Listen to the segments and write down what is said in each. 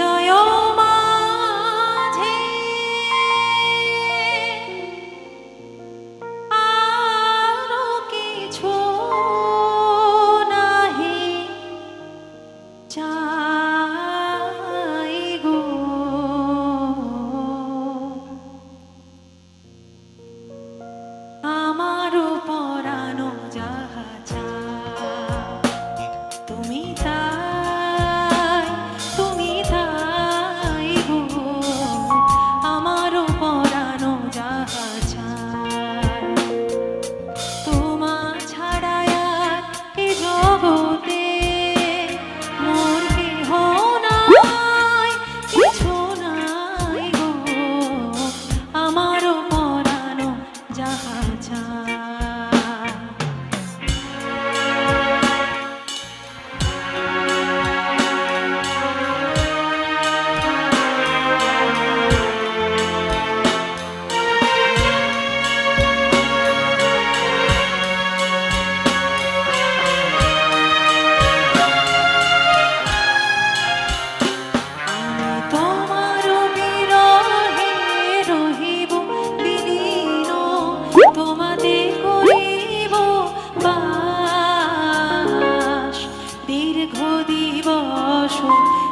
হৃদয় মাঝে আরও কিছু নাহি চা time.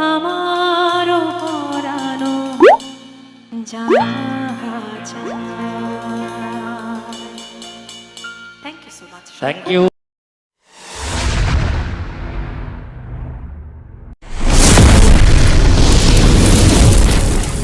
আমারও পরানো thank you so much thank you